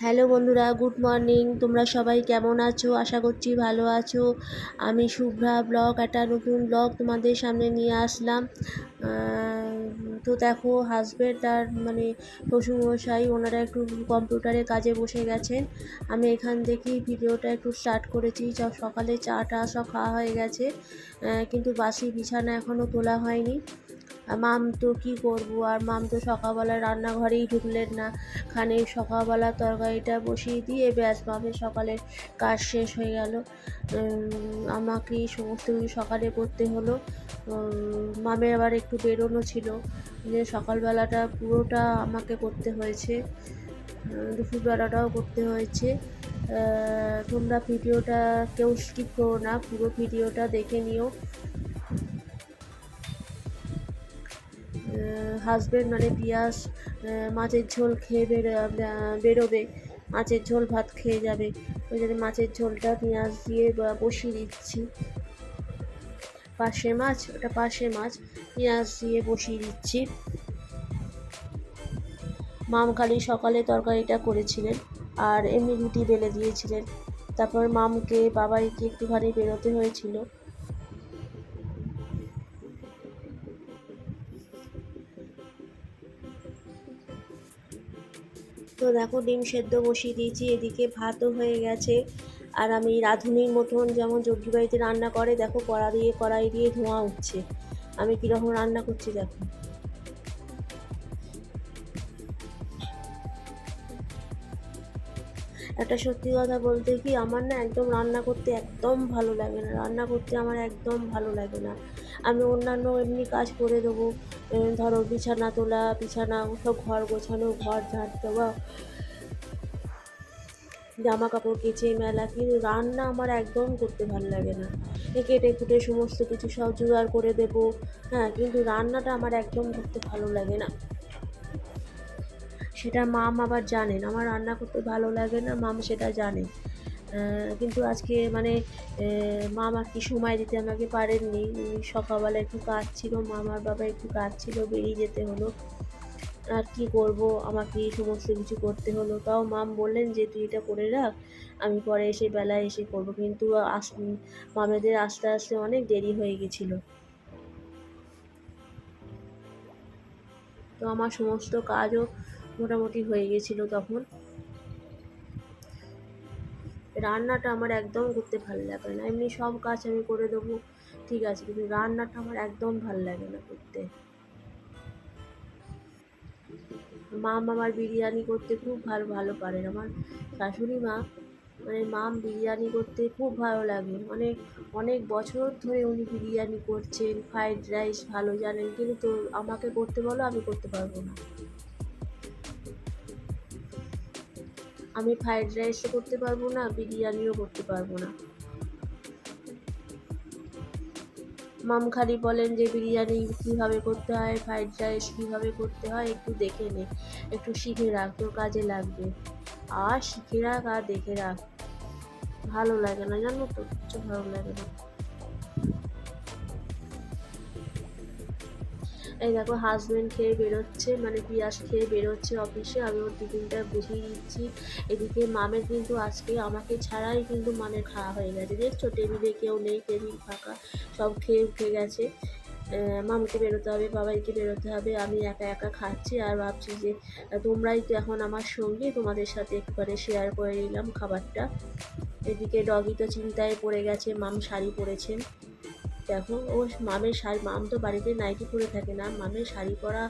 Hello বন্ধুরা, good morning. তোমরা সবাই কেমন আছো? আশা করছি ভালো আছো। আমি শুভ্রা ব্লগ, একটা নতুন ব্লগ তোমাদের সামনে নিয়ে আসলাম। তো দেখো হাজব্যান্ড আর মানে শ্বশুরমশাই ওনারা একটু কম্পিউটারে কাজে বসে গেছেন। আমি এখান থেকেই ভিডিওটা একটু স্টার্ট করেছি। সকালে চা টা সব খাওয়া হয়ে গেছে। কিন্তু বাসি বিছানা এখনও তোলা হয়নি। মাম তো কী করব? আর মাম তো সকালবেলা রান্নাঘরেই ঢুকলেন না। খানে সকালবেলা তরকারিটা বসিয়ে দিয়ে ব্যাস মামের সকালের কাজ শেষ হয়ে গেল। আমাকে সমস্ত কিছু সকালে করতে হলো। মামের আবার একটু বেরোনো ছিল। যে সকালবেলাটা পুরোটা আমাকে করতে হয়েছে দুপুরবেলাটাও করতে হয়েছে। তোমরা ভিডিওটা কেউ স্কিপ করো না, পুরো ভিডিওটা দেখে নিও। হাজব্যান্ড মানে পিয়াস মাছের ঝোল খেয়ে বেরো বেরোবে, মাছের ঝোল ভাত খেয়ে যাবে। ওই জন্য মাছের ঝোলটা পেঁয়াজ দিয়ে বসিয়ে দিচ্ছি। পাশে মাছ? ওটা পাশে মাছ। পেঁয়াজ দিয়ে বসিয়ে দিচ্ছি। মাম খালি সকালে তরকারিটা করেছিলেন আর এমনি রুটি বেলে দিয়েছিলেন। তারপর মামকে, বাবাইকে একটুখানি বেরোতে হয়েছিল। তো দেখো, ডিম সেদ্ধ বসিয়ে দিয়েছি, এদিকে ভাতও হয়ে গেছে। আর আমি রাঁধুনির মতন যেমন যোগ্যী বাড়িতে রান্না করে, দেখো কড়া দিয়ে, কড়াই দিয়ে ধোঁয়া উঠছে। আমি কীরকম রান্না করছি দেখো। একটা সত্যি কথা বলতে কি, আমার না একদম রান্না করতে একদম ভালো লাগে না। রান্না করতে আমার একদম ভালো লাগে না। আমি অন্যান্য এমনি কাজ করে দেবো ধরো বিছানা তোলা, বিছানা সব ঘর গোছানো, ঘর ঝাঁট দেওয়া জামা কাপড় কেচে মেলা, কিন্তু রান্না আমার একদম করতে ভালো লাগে না। কেটে কুটে সমস্ত কিছু সব জোগাড় করে দেবো। হ্যাঁ কিন্তু রান্নাটা আমার একদম করতে ভালো লাগে না। সেটা মাম আবার জানেন, আমার রান্না করতে ভালো লাগে না, মাম সেটা জানে। কিন্তু আজকে মানে মাম কি সময় দিতে আমাকে পারেননি। সকালবেলা একটু কাজ ছিল মামার বাবা একটু কাজ ছিল বেরিয়ে যেতে হলো। আর কি করব? আমাকে সমস্ত কিছু করতে হলো। তাও মাম বললেন যে, তুই এটা করে রাখ, আমি পরে এসে বেলায় এসে করব। কিন্তু আস, মামেদের আস্তে আস্তে অনেক দেরি হয়ে গেছিল। তো আমার সমস্ত কাজও মোটামুটি হয়ে গেছিল তখন। রান্নাটা আমার একদম করতে ভালো লাগে না। এমনি সব কাজ আমি করে দেবো, ঠিক আছে। কিন্তু রান্নাটা আমার একদম ভালো লাগে না করতে। মাম আমার বিরিয়ানি করতে খুব ভালো ভালো পারেন। আমার শাশুড়ি মা মানে মাম বিরিয়ানি করতে খুব ভালো লাগে। অনেক অনেক বছর ধরে উনি বিরিয়ানি করছেন ফ্রাইড রাইস ভালো জানেন, কিন্তু আমাকে করতে বলো, আমি করতে পারব না। আমি ফ্রাইড রাইসও করতে পারব না, বিরিয়ানিও করতে পারব না। মাম খালি বলেন যে বিরিয়ানি কীভাবে করতে হয় ফ্রাইড রাইস কীভাবে করতে হয়, একটু দেখে নে, একটু শিখে রাখ, তোর কাজে লাগবে। আর শিখে রাখ আর দেখে রাখ। ভালো লাগে না জানো তো? কিছু ভালো লাগে না। এই দেখো হাজব্যান্ড খেয়ে বেরোচ্ছে মানে পিঁয়াজ খেয়ে বেরোচ্ছে অফিসে আমি ওর টিফিনটা বুঝিয়ে দিচ্ছি। এদিকে মামের কিন্তু আজকে আমাকে ছাড়াই কিন্তু মামের খাওয়া হয়ে গেছে। দেখছ, টেবিলে কেউ নেই, টেবিল ফাঁকা, সব খেয়ে উঠে গেছে। মামকে বেরোতে হবে, বাবাইকে বেরোতে হবে। আমি একা একা খাচ্ছি আর ভাবছি যে, তোমরাই তো এখন আমার সঙ্গে, তোমাদের সাথে একবারে শেয়ার করে নিলাম খাবারটা। এদিকে ডগি তো চিন্তায় পড়ে গেছে, মাম শাড়ি পরেছেন দেখো ও মামের শাড়ি, মাম তো বাড়িতে নাইটি পরে থাকে না। মামের শাড়ি পরা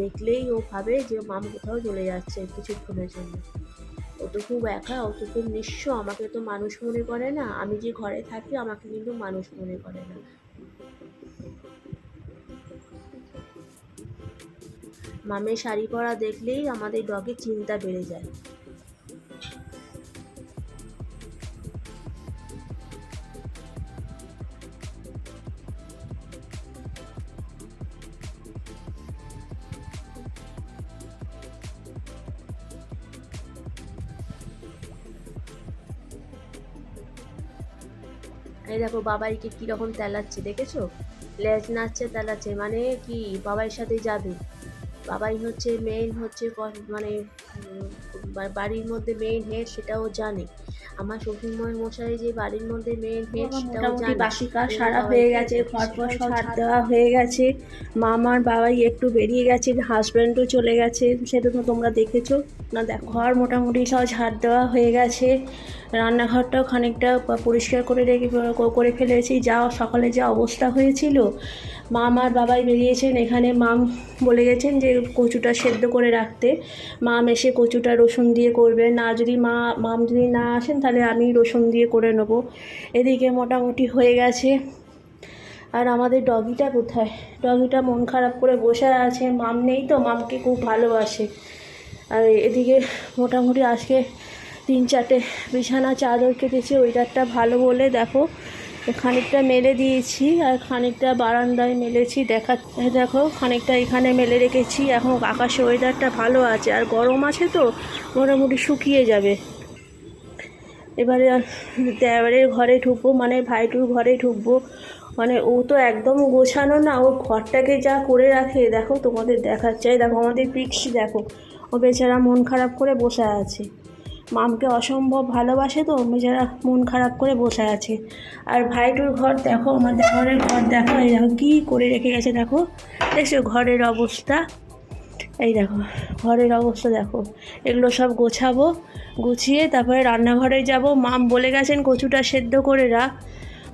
দেখলেই ও ভাবে যে মাম কোথাও চলে যাচ্ছে কিছুক্ষণের জন্য। ও তো খুব একা, ও তো খুব নিঃস্ব, আমাকে তো মানুষ মনে করে না। আমি যে ঘরে থাকি, আমাকে কিন্তু মানুষ মনে করে না। মামের শাড়ি পরা দেখলেই আমাদের ডগে চিন্তা বেড়ে যায়। এই দেখো বাবাইকে কীরকম তেলাচ্ছে দেখেছ? লেজ নাচছে তেলাচ্ছে মানে কি বাবাইয়ের সাথে যাবে। বাবাই হচ্ছে মেইন হচ্ছে মানে বাড়ির মধ্যে মেইন হেড সেটাও জানে। আমার শ্বশুর মশাই যে বাড়ির মধ্যে মেইন হেড সেটাও জানে। বাসি কাজ সারা হয়ে গেছে ঘর পর সব ছাড় দেওয়া হয়ে গেছে। মামার বাবাই একটু বেরিয়ে গেছে হাজব্যান্ডও চলে গেছে সেটা তো তোমরা দেখেছ। না দেখো ঘর মোটামুটি সব ঝাড় দেওয়া হয়ে গেছে। রান্নাঘরটাও খানিকটা পরিষ্কার করে রেখে করে ফেলেছি। যা সকালে যা অবস্থা হয়েছিল মাম আর বাবাই বেরিয়েছেন এখানে। মাম বলে গেছেন যে কচুটা সেদ্ধ করে রাখতে। মাম এসে কচুটা রসুন দিয়ে করবে। না যদি মা, মাম যদি না আসেন তাহলে আমি রসুন দিয়ে করে নেব। এদিকে মোটামুটি হয়ে গেছে। আর আমাদের ডগিটা কোথায়? ডগিটা মন খারাপ করে বসে আছে। মাম নেই তো, মামকে খুব ভালোবাসে। আর এদিকে মোটামুটি আজকে তিন চারটে বিছানা চাদর কেটেছি ওয়েদারটা ভালো বলে দেখো। খানিকটা মেলে দিয়েছি আর খানিকটা বারান্দায় মেলেছি দেখা, দেখো খানিকটা এখানে মেলে রেখেছি। এখন আকাশে ওয়েদারটা ভালো আছে আর গরম আছে তো, মোটামুটি শুকিয়ে যাবে। এবারে দেওয়ারের ঘরে ঢুকবো মানে ভাইটুর ঘরে ঢুকবো। মানে ও তো একদম গোছানো না, ও ঘরটাকে যা করে রাখে, দেখো তোমাদের দেখাচ্ছে। দেখো আমাদের পিক্সি, দেখো। ও বেচারা মন খারাপ করে বসে আছে। মামকে অসম্ভব ভালোবাসে তো, বেচারা মন খারাপ করে বসে আছে। আর ভাইটুর ঘর দেখো, আমাদের ঘরের ঘর দেখো, এই দেখো কী করে রেখে গেছে দেখো। দেখছ ঘরের অবস্থা? এই দেখো, ঘরের অবস্থা দেখো। এগুলো সব গোছাবো, গুছিয়ে তারপরে রান্নাঘরে যাব। মাম বলে গেছেন কচুটা সেদ্ধ করে রাখ।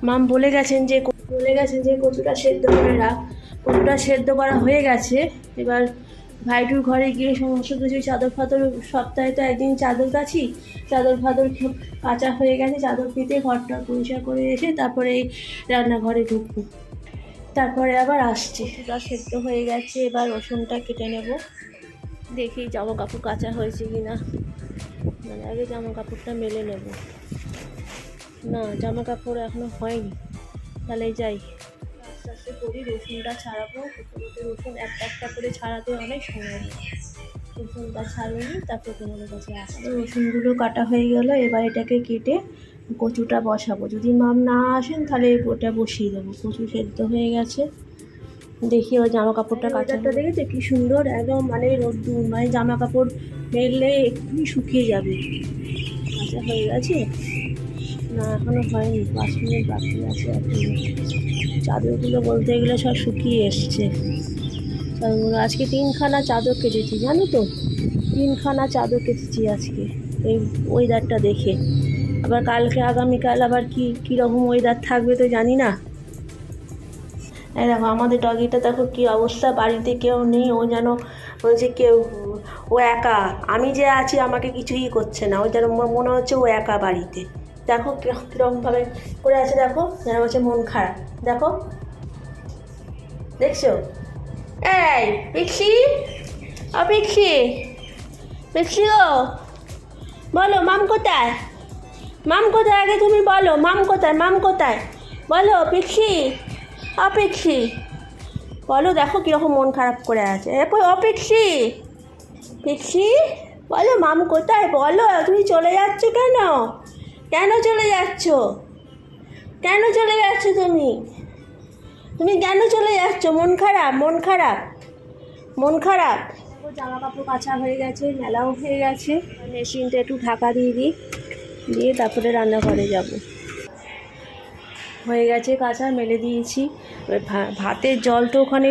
মাম বলে গেছেন যে, বলে গেছেন যে কচুটা সেদ্ধ করে রাখ। কচুটা সেদ্ধ করা হয়ে গেছে। এবার ভাইটুর ঘরে গিয়ে সমস্ত কিছু চাদর ফাদর সপ্তাহে তো একদিন চাদর কাছি চাদর ফাদর কাচা হয়ে গেছে, চাদর পেতে ঘরটা পরিষ্কার করে এসে তারপরে এই রান্নাঘরে ঢুকবো। তারপরে আবার আসছে। সেটা সেদ্ধ হয়ে গেছে, এবার রসুনটা কেটে নেব। দেখি জামা কাপড় কাচা হয়েছে কি না মানে আগে জামা কাপড়টা মেলে নেব। না জামা কাপড় এখনও হয়নি। তাহলে যাই। আস্তে আস্তে করি রসুনটা ছাড়াবো। প্রথমত রসুন একটা একটা করে ছাড়াতে অনেক সময় রসুনটা ছাড়িয়ে তারপর তোমাদের কাছে আসব। রসুনগুলো কাটা হয়ে গেল এবার এটাকে কেটে কচুটা বসাবো। যদি মাম না আসেন তাহলে ওটা বসিয়ে দেবো। কচু সেদ্ধ হয়ে গেছে। দেখি ওই জামা কাপড়টা কাচাটা দেখেছে? কি সুন্দর একদম মানে রোদ্দুর মানে জামা কাপড় মেললে একটু শুকিয়ে যাবে। কাঁচা হয়ে গেছে। না, এখনও হয়নি। পাঁচ মিনিট বাকি আছে এখন। চাদরগুলো বলতে গেলে সব শুকিয়ে এসছে। চাদরগুলো আজকে তিনখানা চাদর কেটেছি, জানো তো? তিনখানা চাদর কেটেছি আজকে, এই ওয়েদারটা দেখে। আবার কালকে, আগামীকাল আবার কি, কীরকম ওয়েদার থাকবে তো জানি না। এই দেখো, আমাদের ডগিটা দেখো কী অবস্থা, বাড়িতে কেউ নেই, ও যেন যে কেউ, ও একা। আমি যে আছি, আমাকে কিছুই করছে না। ও যেন মনে হচ্ছে ও একা বাড়িতে। দেখো কীরকম কীরকমভাবে করে আছে, দেখো। যেন হচ্ছে মন খারাপ। দেখো। দেখছ? এই, পিক্সি? ও, পিক্সি। পিক্সি গো। বলো, মাম কোথায়? মাম কোথায়? আগে তুমি বলো, মাম কোথায়? মাম কোথায়? বলো, পিক্সি? অপেক্ষি বলো, দেখো কীরকম মন খারাপ করে আছে। এরপর অপেক্ষি পিক্সি? বলো, মাম কোথায়? বলো, তুমি চলে যাচ্ছ কেন? কেন চলে যাচ্ছ? কেন চলে যাচ্ছ তুমি? তুমি কেন চলে যাচ্ছ? মন খারাপ মন খারাপ মন খারাপ। জামা কাপড় কাচা হয়ে গেছে, মেলাও হয়ে গেছে। মেশিনটা একটু ঢাকা দিয়ে দিই, দিয়ে তারপরে রান্নাঘরে যাব। হয়ে গেছে কাঁচা, মেলে দিয়েছি। ভাতের জল তো ওখানে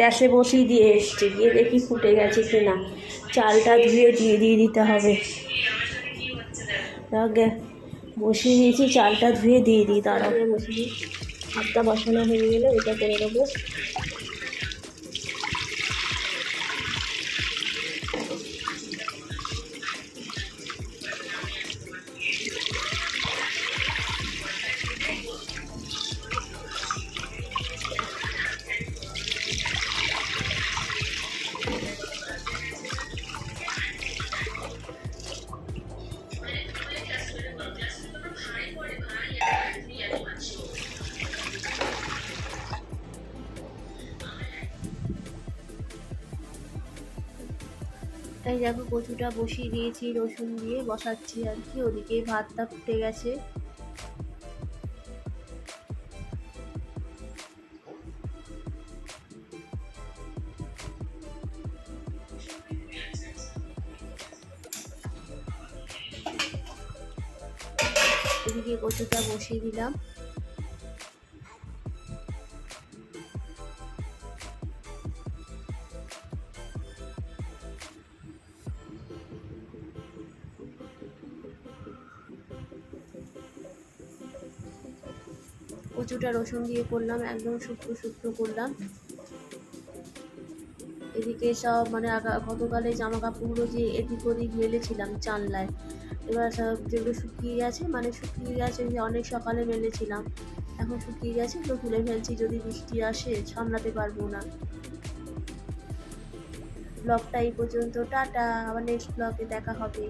গ্যাসে বসিয়ে দিয়ে এসছে। গিয়ে দেখি ফুটে গেছে কি না চালটা ধুয়ে, দিয়ে দিয়ে দিতে হবে। বসিয়ে নিয়েছি, চালটা ধুয়ে দিয়ে দিই তার আগে বসিয়ে দিই। বসানো হয়ে গেলে ওইটা করে দেবো দেখো কচুটা বসিয়ে দিয়েছি, রসুন দিয়ে বসাচ্ছি আর কি, ওদিকে ভাতটা ফুটে গেছে। এদিকে কচুটা বসিয়ে দিলাম। কচুটা রসুন দিয়ে করলাম, একদম শুকনো শুকনো করলাম। এদিকে সব মানে গতকালে জামা কাপড়গুলো যে এদিক ওদিক মেলেছিলাম জানলায় এবার সব যেগুলো শুকিয়ে গেছে মানে শুকিয়ে গেছে যে অনেক সকালে মেলেছিলাম। এখন শুকিয়ে গেছে তো তুলে ফেলছি, যদি বৃষ্টি আসে সামলাতে পারব না। ব্লগটা এই পর্যন্ত, টাটা, আবার নেক্সট ব্লগে দেখা হবে।